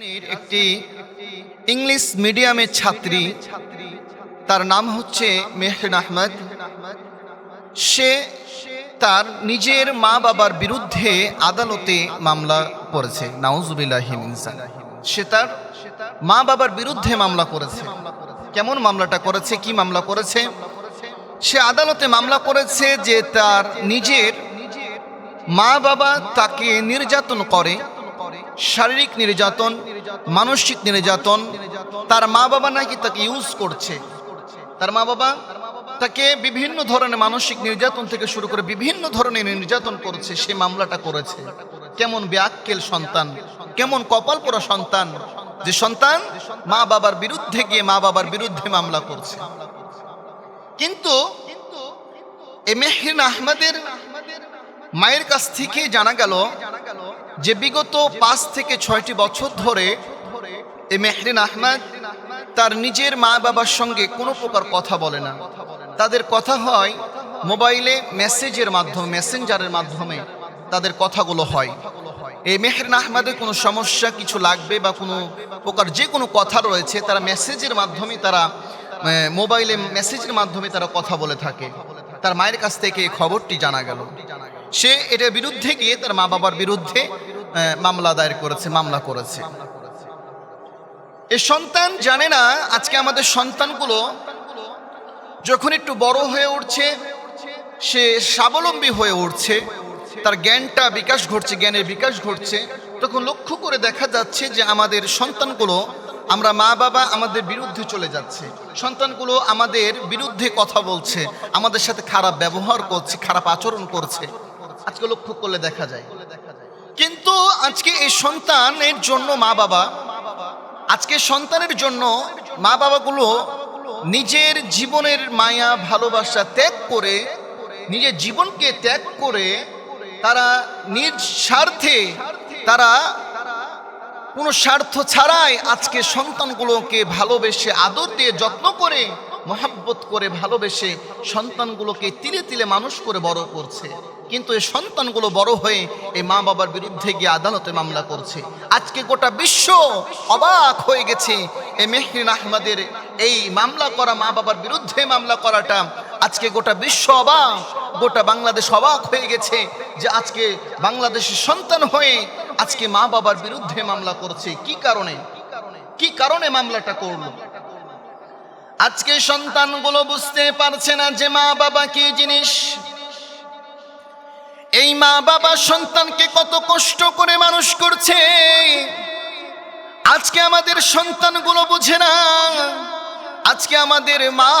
রাজধানীর একটি ইংলিশ মিডিয়ামের ছাত্রী। তার নাম হচ্ছে মেহরিন আহমদ। সে তার নিজের মা বাবার বিরুদ্ধে আদালতে মামলা করেছে। নাউজুবিল্লাহিমিনসান সে তার মা বাবার বিরুদ্ধে মামলা করেছে। কেমন মামলাটা করেছে, কি মামলা করেছে? সে আদালতে মামলা করেছে যে তার নিজের মা বাবা তাকে নির্যাতন করে। শারীরিক নির্যাতন, মানসিক নির্যাতন, তার মা বাবা নাকি তাকে ইউজ করছে। তার মা বাবা তাকে বিভিন্ন ধরনের মানসিক নির্যাতন থেকে শুরু করে বিভিন্ন ধরনের নির্যাতন করছে, সে মামলাটা করেছে। কেমন ব্যাক্কেল সন্তান, কেমন কপাল পোড়া সন্তান, যে সন্তান মা বাবার বিরুদ্ধে গিয়ে মা বাবার বিরুদ্ধে মামলা করছে। কিন্তু এ মেহরিন আহমদের মায়ের কাছ থেকে জানা গেল যে বিগত পাঁচ থেকে ছয়টি বছর ধরে এ মেহরিন আহমেদ তার নিজের মা বাবার সঙ্গে কোনো প্রকার কথা বলে না। তাদের কথা হয় মোবাইলে মেসেজের মাধ্যমে, মেসেঞ্জারের মাধ্যমে তাদের কথাগুলো হয়। এই মেহরিন আহমেদের কোনো সমস্যা কিছু লাগবে বা কোনো প্রকার যে কোনো কথা রয়েছে, তারা মেসেজের মাধ্যমে তারা মোবাইলে মেসেজের মাধ্যমে তারা কথা বলে থাকে। তার মায়ের কাছ থেকে এই খবরটি জানা গেল। সে এটার বিরুদ্ধে গিয়ে তার মা বাবার বিরুদ্ধে মামলা দায়ের করেছে, মামলা করেছে। এ সন্তান জানে না, আজকে আমাদের সন্তানগুলো যখন একটু বড় হয়ে উঠছে, সে স্বাবলম্বী হয়ে উঠছে, তার জ্ঞানটা বিকাশ ঘটছে, জ্ঞানের বিকাশ ঘটছে, তখন লক্ষ্য করে দেখা যাচ্ছে যে আমাদের সন্তানগুলো, আমরা মা বাবা আমাদের বিরুদ্ধে চলে যাচ্ছে। সন্তানগুলো আমাদের বিরুদ্ধে কথা বলছে, আমাদের সাথে খারাপ ব্যবহার করছে, খারাপ আচরণ করছে। আজকে লক্ষ্য করলে দেখা যায়। কিন্তু আজকে এই সন্তানের জন্য মা বাবা আজকে সন্তানের জন্য মা বাবাগুলো নিজের জীবনের মায়া, ভালোবাসা ত্যাগ করে, নিজের জীবনকে ত্যাগ করে তারা নিজ স্বার্থে, তারা কোনো স্বার্থ ছাড়াই আজকে সন্তানগুলোকে ভালোবেসে, আদর দিয়ে যত্ন করে, মহাব্বত করে ভালোবেসে সন্তানগুলোকে তিলে তিলে মানুষ করে বড় করছে। কিন্তু এই সন্তানগুলো বড় হয়ে এই মা বাবার বিরুদ্ধে গিয়ে আদালতে মামলা করছে। আজকে গোটা বিশ্ব অবাক হয়ে গেছে এই মেহরিন আহমদের এই মামলা করা, মা বাবার বিরুদ্ধে মামলা করাটা। আজকে গোটা বিশ্ব অবাক, গোটা বাংলাদেশ অবাক হয়ে গেছে যে আজকে বাংলাদেশের সন্তান হয়ে আজকে মা বাবার বিরুদ্ধে মামলা করছে। কি কারণে? কি কারণে মামলাটা করল? আজকে সন্তানগুলো বুঝতে পারছে না যে মা বাবা কি জিনিস এই মা বাবা সন্তানকে কত কষ্ট করে মানুষ করছে। আজকে আমাদের সন্তানগুলো বুঝে না। আজকে আমাদের মা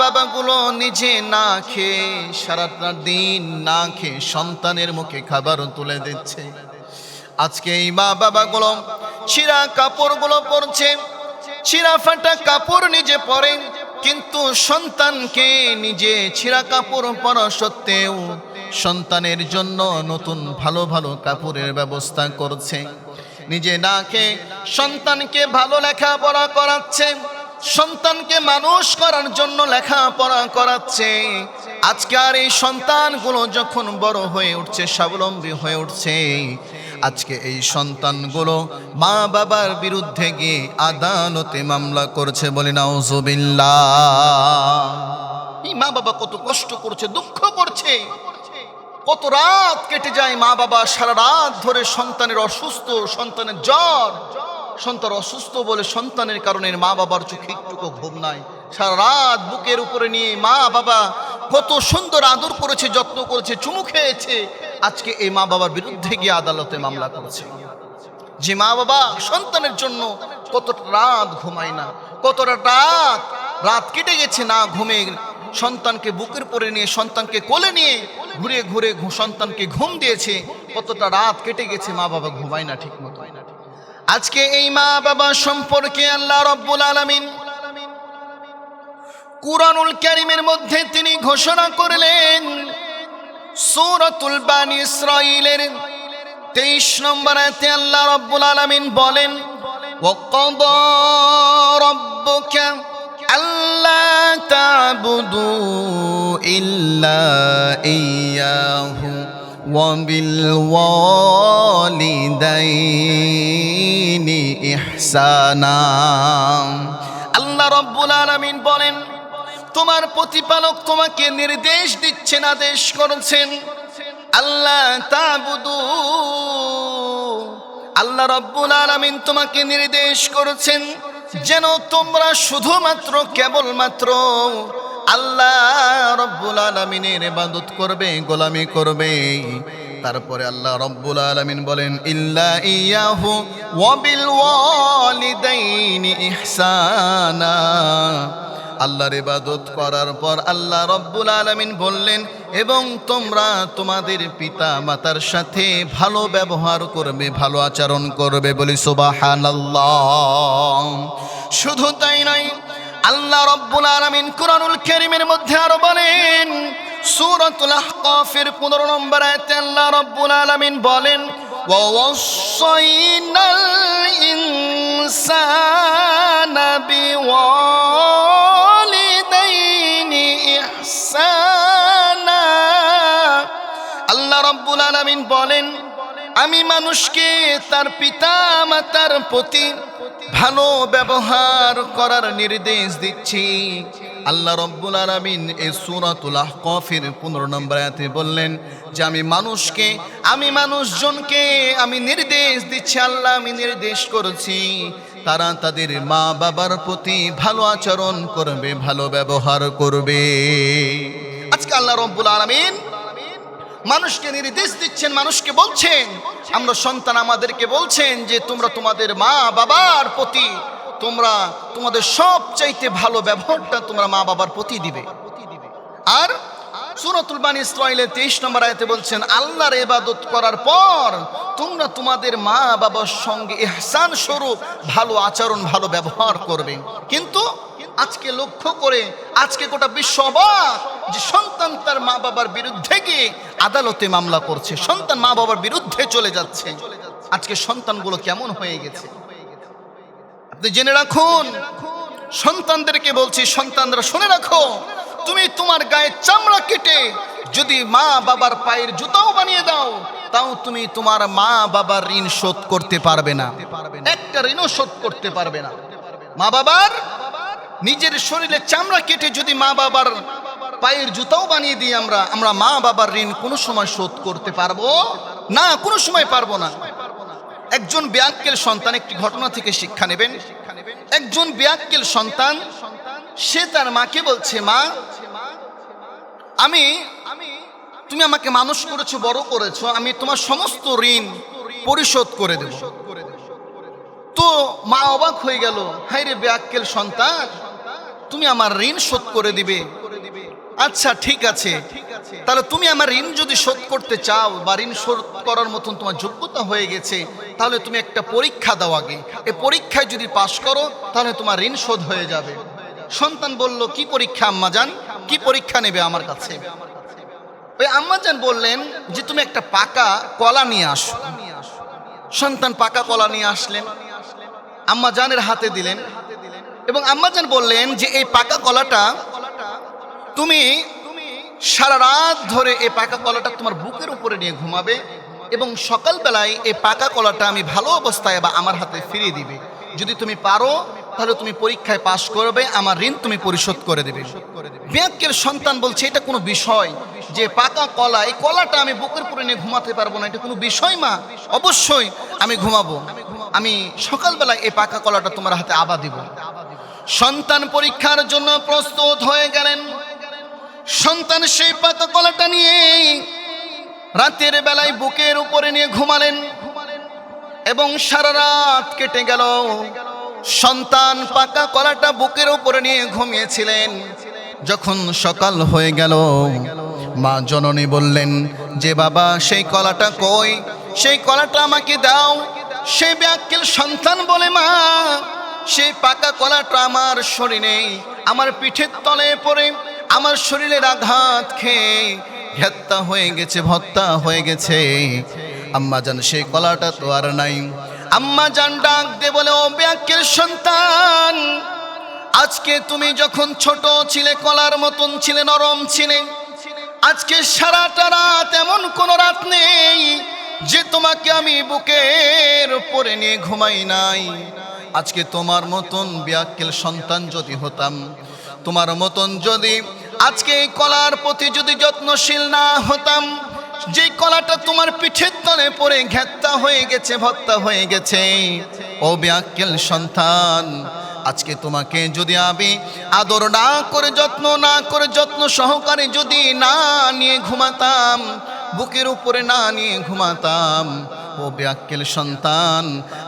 বাবাগুলো নিজে না খেয়ে সারাটা দিন না খেয়ে সন্তানের মুখে খাবার তুলে দিচ্ছে। আজকে এই মা বাবাগুলো ছিঁড়া কাপড়গুলো পরছে ছিঁড়া ফাটা কাপড় নিজে পরে। কিন্তু সন্তানকে নিজে ছিঁড়া কাপড় পরা সত্ত্বেও সন্তানের জন্য নতুন ভালো ভালো কাপড়ের ব্যবস্থা করছে। নিজে না খেয়ে সন্তানকে ভালো লেখাপড়া করাচ্ছে, সন্তানকে মানুষ করার জন্য লেখাপড়া করাচ্ছে। আজকে আর এই সন্তানগুলো যখন বড় হয়ে উঠছে, স্বাবলম্বী হয়ে উঠছে আজকে এই সন্তানগুলো মা বাবার বিরুদ্ধে গিয়ে আদালতে মামলা করছে বলে নাউজুবিল্লাহ। এই মা বাবা কত কষ্ট করছে, দুঃখ করছে। কত রাত কেটে যায় মা বাবা সারা রাত ধরে সন্তানের অসুস্থ, সন্তানের জ্বর। সন্তান অসুস্থ বলে সন্তানের কারণে মা বাবার চোখে একটুকু ঘুম নাই। সারা রাত বুকের উপরে নিয়ে মা বাবা কত সুন্দর আদর করেছে, যত্ন করেছে, চুমু খেয়েছে। আজকে এই মা বাবার বিরুদ্ধে গিয়ে আদালতে মামলা করেছে। যে মা বাবা সন্তানের জন্য কতটা রাত ঘুমায় না কতটা রাত রাত কেটে গেছে না ঘুমে, সন্তানকে বুকের পরে নিয়ে, সন্তানকে কোলে নিয়ে ঘুরে ঘুরে সন্তানকে ঘুম দিয়েছে, কতটা রাত কেটে গেছে মা বাবা ঘুমায় না ঠিক মতো আজকে এই মা বাবা সম্পর্কে আল্লাহ রব্বুল আলামিন কুরআনুল কারীমের মধ্যে তিনি ঘোষণা করলেন সূরাতুল বানি ইসরাঈলের তেইশ নম্বর আয়াতে আল্লাহ রব্বুল আলামিন বলেন وقضى ربك ألا تعبدوا إلا إياه وبالوالدين إحسانا আল্লাহ রব্বুল আলামিন বলেন তোমার প্রতিপালক তোমাকে নির্দেশ দিচ্ছেন আদেশ করেছেন। আল্লাহ তাবুদু। আল্লাহ রব্বুল আলামিন তোমাকে নির্দেশ করেছেন যেন তোমরা শুধুমাত্র কেবলমাত্র আল্লাহ রব্বুল আলামিনের ইবাদত করবে, গোলামি করবে। তারপরে আল্লাহ রব্বুল আলামিন বলেন, ইল্লা ইয়াহু ওয়াবিল ওয়ালিদাইনি ইহসানা। আল্লাহর ইবাদত করার পর আল্লাহ রব্বুল আলামিন বললেন এবং তোমরা তোমাদের পিতা মাতার সাথে ভালো ব্যবহার করবে ভালো আচরণ করবে বলি সুবহানাল্লাহ শুধু তাই নয় আল্লাহ রব্বুল আলামিন কুরআনুল কারীমের মধ্যে আরো বলেন সূরাতুল আহকাফের 15 নম্বর আয়াতে আল্লাহ রব্বুল আলামিন বলেন ووصينا الإنسان بوالدين রব্বুল আলামিন বলেন, আমি মানুষকে তার পিতা মাতার প্রতি ভালো ব্যবহার করার নির্দেশ দিচ্ছি। আল্লাহ রব্বুল আলামিন এ সূরাতুল আহকাফের 15 নম্বর আয়াতে বললেন যে, আমি মানুষকে, আমি মানুষজনকে আমি নির্দেশ দিচ্ছি, আল্লাহ আমি নির্দেশ করেছি। তারা তাদের মা বাবার প্রতি ভালো আচরণ করবে, ভালো ব্যবহার করবে। আজকে আল্লাহ রব্বুল আলামিন মানুষকে নির্দেশ দিচ্ছেন, মানুষকে বলছেন, আমরা সন্তান আমাদেরকে বলছেন যে তোমরা তোমাদের মা বাবার প্রতি তোমরা, তোমাদের সব চাইতে ভালো ব্যবহারটা তোমরা মা বাবার প্রতি দিবে। আর সুরতুল বানী ইসরাইলের তেইশ নম্বর আয়তে বলছেন, আল্লাহর ইবাদত করার পর তোমরা তোমাদের মা বাবার সঙ্গে ইহসান স্বরূপ ভালো আচরণ, ভালো ব্যবহার করবে। কিন্তু আজকে লক্ষ্য করে আজকে গোটা বিশ্ব যে সন্তান তার মা বাবার বিরুদ্ধে গিয়ে আদালতে মামলা করছে। সন্তান মা বাবার বিরুদ্ধে চলে যাচ্ছে। আজকে সন্তানগুলো কেমন হয়ে গেছে? আপনি জেনে রাখুন, সন্তানদেরকে বলছি, সন্তানরা শুনে রাখো, তুমি তোমার গায়ে চামড়া কেটে যদি মা বাবার পায়ের জুতাও বানিয়ে দাও, তাও তুমি তোমার মা বাবার ঋণ শোধ করতে পারবে না। একটা ঋণও শোধ করতে পারবে না। মা বাবার নিজের শরীরে চামড়া কেটে যদি মা বাবার পায়ের জুতাও বানিয়ে দিই আমরা আমরা মা বাবার ঋণ কোনো সময় শোধ করতে পারব? না, কোনো সময় পারব না। একজন ব্যাক্কেল সন্তান একটি ঘটনা থেকে শিক্ষা নেবেন। একজন ব্যাক্কেল সন্তান, সে তার মাকে বলছে, মা, আমি, তুমি আমাকে মানুষ করেছ, বড় করেছ, আমি তোমার সমস্ত ঋণ পরিশোধ করে দেব। তো মা অবাক হয়ে গেল হাই রে ব্যাক্কেল সন্তান তুমি আমার ঋণ শোধ করে দিবে। আচ্ছা ঠিক আছে। তাহলে তুমি আমার ঋণ যদি শোধ করতে চাও বা ঋণ শোধ করার মতন তোমার যোগ্যতা হয়ে গেছে, তাহলে তুমি একটা পরীক্ষা দাও আগে। এই পরীক্ষায় যদি পাশ করো, তাহলে তোমার ঋণ শোধ হয়ে যাবে। সন্তান বলল, কি পরীক্ষা, আম্মা যান কি পরীক্ষা নেবে আমার কাছে? ওই আম্মা আম্মাজান বললেন যে, তুমি একটা পাকা কলা নিয়ে আসো। সন্তান পাকা কলা নিয়ে আসলেন। আম্মা জানের হাতে দিলেন। এবং আম্মাজান বললেন যে, এই পাকা কলাটা তুমি সারা রাত ধরে এই পাকা কলাটা তোমার বুকের উপরে নিয়ে ঘুমাবে এবং সকালবেলায় এই পাকা কলাটা আমি ভালো অবস্থায় বা আমার হাতে ফিরিয়ে দিবে। যদি তুমি পারো, তাহলে তুমি পরীক্ষায় পাশ করবে, আমার ঋণ তুমি পরিশোধ করে দেবে। ব্যাংকের সন্তান বলছে, এটা কোনো বিষয় যে পাকা কলা, এই কলাটা আমি বুকের উপরে নিয়ে ঘুমাতে পারব না, এটা কোনো বিষয় মা। অবশ্যই আমি ঘুমাবো। আমি সকালবেলায় এই পাকা কলাটা তোমার হাতে আবা দিব। সন্তান পরীক্ষার জন্য প্রস্তুত হয়ে গেলেন। সন্তান সেই পাকা কলাটা নিয়ে রাতের বেলায় বুকের উপরে নিয়ে ঘুমালেন এবং সারা রাত কেটে গেল। সন্তান পাকা কলাটা বুকের উপরে নিয়ে ঘুমিয়েছিলেন। যখন সকাল হয়ে গেল, মা জননী বললেন, যে বাবা, সেই কলাটা কই? সেই কলাটা আমাকে দাও। সেই ব্যাকেল সন্তান বলে মা সেই পাকা কলাটা আমার শরীরে আমার পিঠের তলে পড়ে, আমার শরীরের আঘাত খেয়ে। ঘেত্তা হয়ে গেছে, ভত্তা হয়ে গেছে। আম্মা জান, সেই কলাটা তো আর নাই। আম্মা জান ডাক দে বলে, ও ব্যাকের সন্তান, আজকে তুমি যখন ছোট ছিলে, কলার মতন ছিলে, নরম ছিলে। আজকে সারাটা রাত এমন কোনো রাত নেই যে তোমাকে আমি বুকের উপরে নিয়ে ঘুমাই নাই। আজকে তোমার মতন ব্যাকেল সন্তান যদি হতাম, তোমার মতন যদি আজকে এই কলার প্রতি যদি যত্নশীল না হতাম যে কলাটা তোমার পিঠের তলে পড়ে ঘেত্তা হয়ে গেছে ভত্তা হয়ে গেছে, ও ব্যাকেল সন্তান, আজকে তোমাকে যদি আমি আদর না করে, যত্ন না করে, যত্ন সহকারে যদি না নিয়ে ঘুমাতাম বুকের উপরে না নিয়ে ঘুমাতাম। ও ব্যাকেল সন্তান,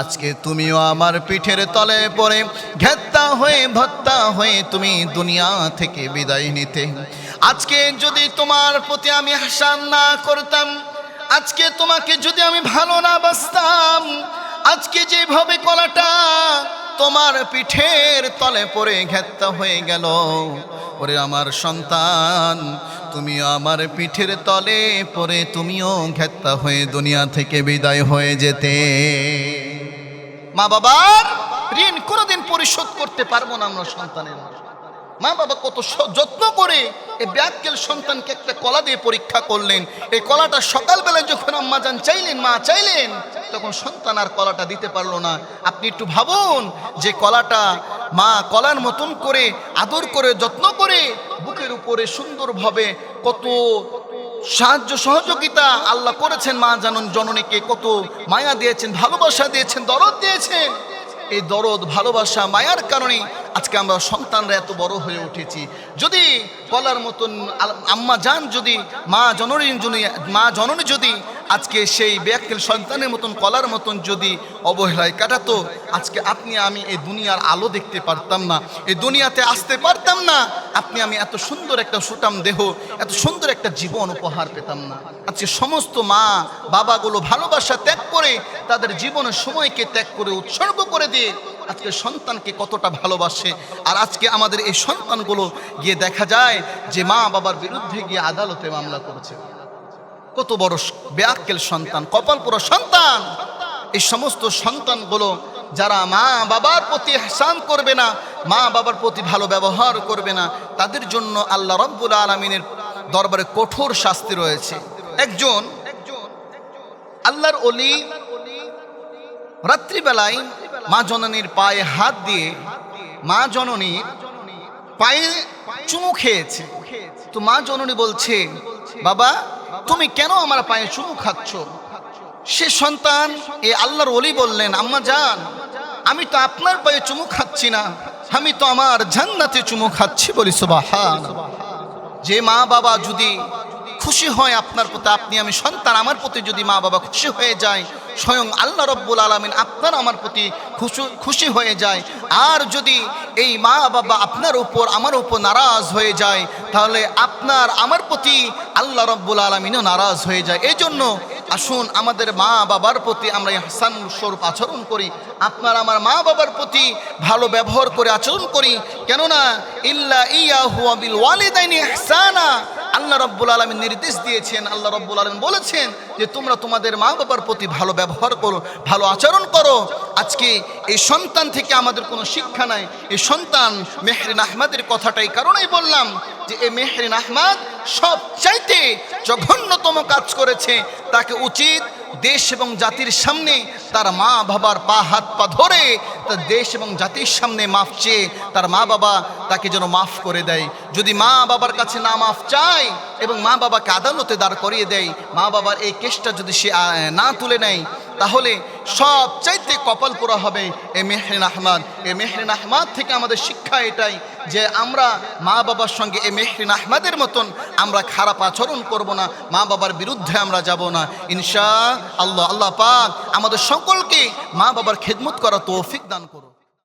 আজকে তুমিও আমার পিঠের তলে পড়ে ঘেত্তা হয়ে ভত্তা হয়ে তুমি দুনিয়া থেকে বিদায় নিতে। আজকে যদি তোমার প্রতি আমি হাসান না করতাম, আজকে তোমাকে যদি আমি ভালো না বাসতাম, আজকে যেভাবে কলাটা তোমার পিঠের তলে পড়ে ঘেত্তা হয়ে গেল, ওরে আমার সন্তান তুমিও আমার পিঠের তলে পরে তুমিও ঘেত্তা হয়ে দুনিয়া থেকে বিদায় হয়ে যেতে। মা বাবার ঋণ কোনোদিন পরিশোধ করতে পারব না আমরা সন্তানের। মা বাবা কত যত্ন করে এই ব্যাগকেল সন্তানকে একটা কলা দিয়ে পরীক্ষা করলেন। এই কলাটা সকালবেলায় যখন আম্মা যান চাইলেন, মা চাইলেন, তখন সন্তান আর কলাটা দিতে পারল না। আপনি একটু ভাবুন, যে কলাটা মা কলার মতন করে, আদর করে, যত্ন করে বুকের উপরে সুন্দরভাবে কত সাহায্য সহযোগিতা আল্লাহ করেছেন মা জানন জননীকে, কত মায়া দিয়েছেন, ভালোবাসা দিয়েছেন, দরদ দিয়েছেন। এই দরদ, ভালোবাসা, মায়ার কারণে আজকে আমরা সন্তানরা এত বড় হয়ে উঠেছি। যদি কলার মতন আম্মা যান, যদি মা জননী মা জননী যদি আজকে সেই ব্যাকেল সন্তানের মতন, কলার মতন যদি অবহেলায় কাটাতো, আজকে আপনি, আমি এই দুনিয়ার আলো দেখতে পারতাম না। এই দুনিয়াতে আসতে পারতাম না। আপনি, আমি এত সুন্দর একটা সুটাম দেহ, এত সুন্দর একটা জীবন উপহার পেতাম না। আজকে সমস্ত মা বাবাগুলো ভালোবাসা ত্যাগ করে, তাদের জীবনের সময়কে ত্যাগ করে, উৎসর্গ করে দিয়ে আজকে সন্তানকে কতটা ভালোবাসে। আর আজকে আমাদের এই সন্তানগুলো গিয়ে দেখা যায় যে মা বাবার বিরুদ্ধে গিয়ে আদালতে মামলা করেছে। কত বড় ব্যাকেল সন্তান কপালপুরো সন্তান। এই সমস্ত সন্তানগুলো যারা মা বাবার প্রতি হাসান করবে না মা বাবার প্রতি ভালো ব্যবহার করবে না, তাদের জন্য আল্লাহ রব্বুল আলমিনের দরবারে কঠোর শাস্তি রয়েছে। একজন আল্লাহর অলি রাত্রিবেলায় মা জননীর পায়ে হাত দিয়ে মা জননীর পায়ে চুমু খেয়েছে। তো মা জননী বলছে, বাবা তুমি কেন আমার পায়ে চুমু খাচ্ছ? সে সন্তান, এ আল্লাহর অলি বললেন, আম্মা যান আমি তো আপনার পায়ে চুমু খাচ্ছি না, আমি তো আমার জান্নাতে চুমু খাচ্ছি বলি সোবাহ যে মা বাবা যদি খুশি হয় আপনার প্রতি, আপনি আমি সন্তান, আমার প্রতি যদি মা বাবা খুশি হয়ে যায়, স্বয়ং আল্লাহ রব্বুল আলমিন আপনার আমার প্রতি খুশি হয়ে যায়। আর যদি এই মা বাবা আপনার উপর, আমার উপর নারাজ হয়ে যায়, তাহলে আপনার, আমার প্রতি আল্লাহ রব্বুল আলমিনও নারাজ হয়ে যায়। এই জন্য আসুন আমাদের মা বাবার প্রতি আমরা হাসান স্বরূপ আচরণ করি। আপনার আমার মা বাবার প্রতি ভালো ব্যবহার করে আচরণ করি। কেননা, ইল্লা ইয়াহু বিল ওয়ালিদাইনি ইহসানা। আল্লাহ রব্বুল আলমী নির্দেশ দিয়েছেন, আল্লাহ রব্বুল আলম বলেছেন যে তোমরা তোমাদের মা বাবার প্রতি ভালো ব্যবহার করো, ভালো আচরণ করো। আজকে এই সন্তান থেকে আমাদের কোনো শিক্ষা নাই। এই সন্তান মেহরিন আহমদের কথাটাই কারণেই বললাম যে, এই মেহরিন আহমদ সবচাইতে জঘন্যতম কাজ করেছে। তাকে উচিত দেশ এবং জাতির সামনে তার মা বাবার পা হাত পা ধরে তার দেশ এবং জাতির সামনে মাফ চেয়ে তার মা বাবা তাকে যেন মাফ করে দেয়। যদি মা বাবার কাছে না মাফ চায় এবং মা বাবাকে আদালতে দাঁড় করিয়ে দেয়, মা বাবার এই কেসটা যদি সে না তুলে নেয় তাহলে সবচাইতে কপাল পোড়া হবে এ মেহরিন আহমদ। এ মেহরিন আহমদ থেকে আমাদের শিক্ষা এটাই যে আমরা মা বাবার সঙ্গে এ মেহরিন আহমাদের মতন আমরা খারাপ আচরণ করব না, মা বাবার বিরুদ্ধে আমরা যাব না। ইনশা আল্লাহ আল্লাহ পাক আমাদের সকলকে মা বাবার খেদমত করা তৌফিক দান করুন।